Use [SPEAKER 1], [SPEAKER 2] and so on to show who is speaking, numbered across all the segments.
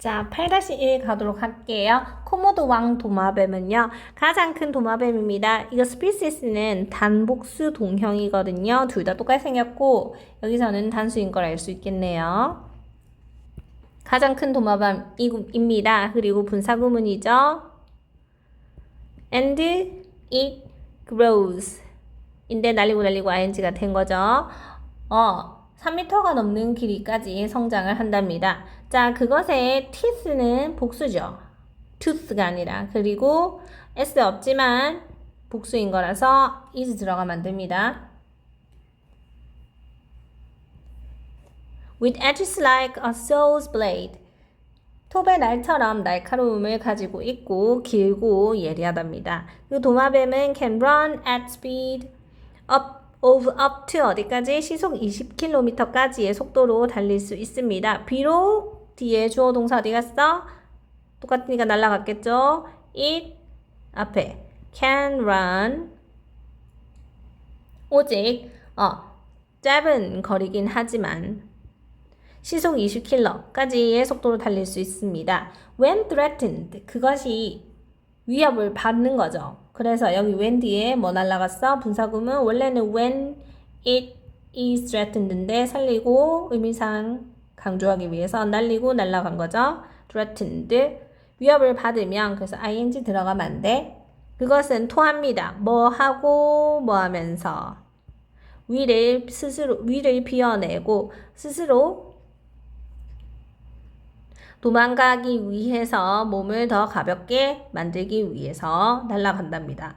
[SPEAKER 1] 자, 8-1 가도록 할게요. 코모도 왕 도마뱀은요, 가장 큰 도마뱀입니다. 이거 스피시스는 단복수 동형이거든요. 둘 다 똑같이 생겼고, 여기서는 단수인 걸 알 수 있겠네요. 가장 큰 도마뱀입니다. 그리고 분사구문이죠. And it grows. 인데 날리고 날리고 ing가 된 거죠. 어, 3m가 넘는 길이까지 성장을 한답니다. 자, 그것의 teeth는 복수죠. tooth가 아니라. 그리고 s 없지만 복수인 거라서 is 들어가면 됩니다. With edges like a saw's blade. 톱의 날처럼 날카로움을 가지고 있고 길고 예리하답니다. 그 도마뱀은 can run at speed up of up to 어디까지 시속 20km까지의 속도로 달릴 수 있습니다. 비록 뒤에 주어 동사 어디 갔어? 똑같으니까 날아갔겠죠? it 앞에 can run 오직 어 짧은 거리긴 하지만 시속 20km까지의 속도로 달릴 수 있습니다. When threatened 그것이 위협을 받는 거죠. 그래서 여기 when 뒤에 뭐 날라갔어? 분사구문 원래는 when it is threatened인데 살리고 의미상 강조하기 위해서 날리고 날라간 거죠. threatened 위협을 받으면 그래서 ing 들어가면 안 돼. 그것은 토합니다. 뭐 하고 뭐 하면서 위를 스스로 위를 비워내고 스스로 도망가기 위해서 몸을 더 가볍게 만들기 위해서 날아간답니다.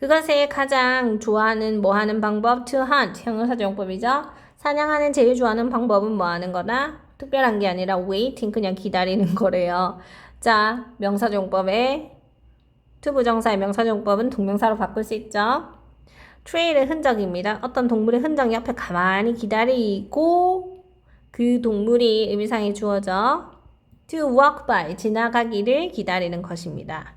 [SPEAKER 1] 그것의 가장 좋아하는 뭐 하는 방법 to hunt 형용사 정법이죠. 사냥하는 제일 좋아하는 방법은 뭐 하는 거다? 특별한 게 아니라 waiting 그냥 기다리는 거래요. 자, 명사 정법의 투부정사의 명사 정법은 동명사로 바꿀 수 있죠. 트레일의 흔적입니다. 어떤 동물의 흔적 옆에 가만히 기다리고 그 동물이 의미상에 주어져 to walk by 지나가기를 기다리는 것입니다.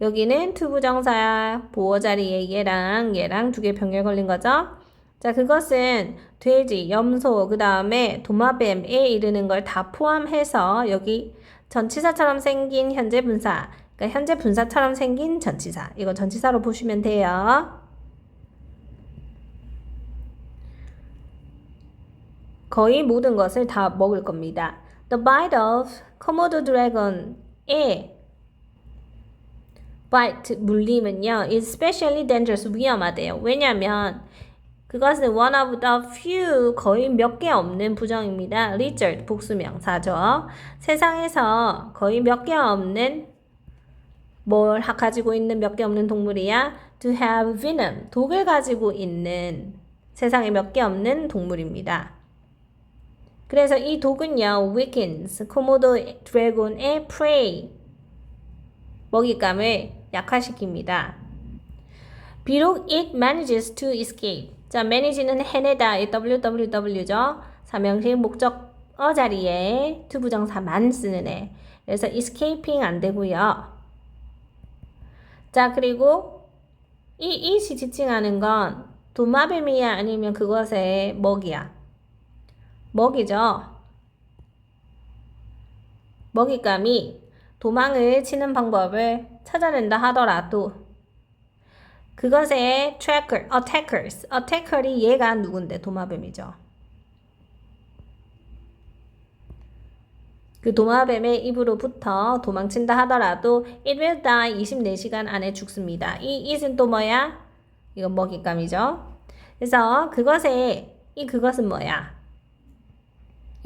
[SPEAKER 1] 여기는 투부정사 보어 자리에 얘랑 얘랑 두 개 병렬 걸린 거죠. 자, 그것은 돼지, 염소, 그 다음에 도마뱀에 이르는 걸 다 포함해서 여기 전치사처럼 생긴 현재 분사, 그러니까 현재 분사처럼 생긴 전치사. 이거 전치사로 보시면 돼요. 거의 모든 것을 다 먹을 겁니다. The bite of Komodo dragon의 bite 물림은요 especially dangerous 위험하대요. 왜냐하면 그것은 one of the few 거의 몇 개 없는 부정입니다. lizard 복수명사죠. 세상에서 거의 몇 개 없는 뭘 가지고 있는 몇 개 없는 동물이야? To have venom 독을 가지고 있는 세상에 몇 개 없는 동물입니다. 그래서 이 독은요, weakens, 코모도 드래곤의 prey, 먹잇감을 약화시킵니다. 비록 it manages to escape. 자, manage는 해내다, 이 www죠. 삼형식 목적어 자리에 투부정사만 쓰는 애. 그래서 escaping 안 되고요. 자, 그리고 이 it이 지칭하는 건 도마뱀이야 아니면 그것의 먹이야. 먹이죠. 먹잇감이 도망을 치는 방법을 찾아낸다 하더라도 그것의 tracker, attackers, attacker이 얘가 누군데 도마뱀이죠. 그 도마뱀의 입으로부터 도망친다 하더라도 it will die 24시간 안에 죽습니다. 이 it은 또 뭐야? 이건 먹잇감이죠. 그래서 그것의 이 그것은 뭐야?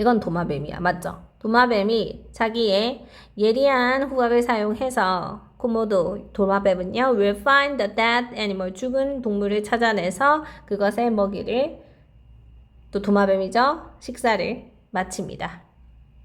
[SPEAKER 1] 이건 도마뱀이야. 맞죠? 도마뱀이 자기의 예리한 후각을 사용해서 코모도 도마뱀은요 will find the dead animal 죽은 동물을 찾아내서 그것의 먹이를 또 도마뱀이죠 식사를 마칩니다.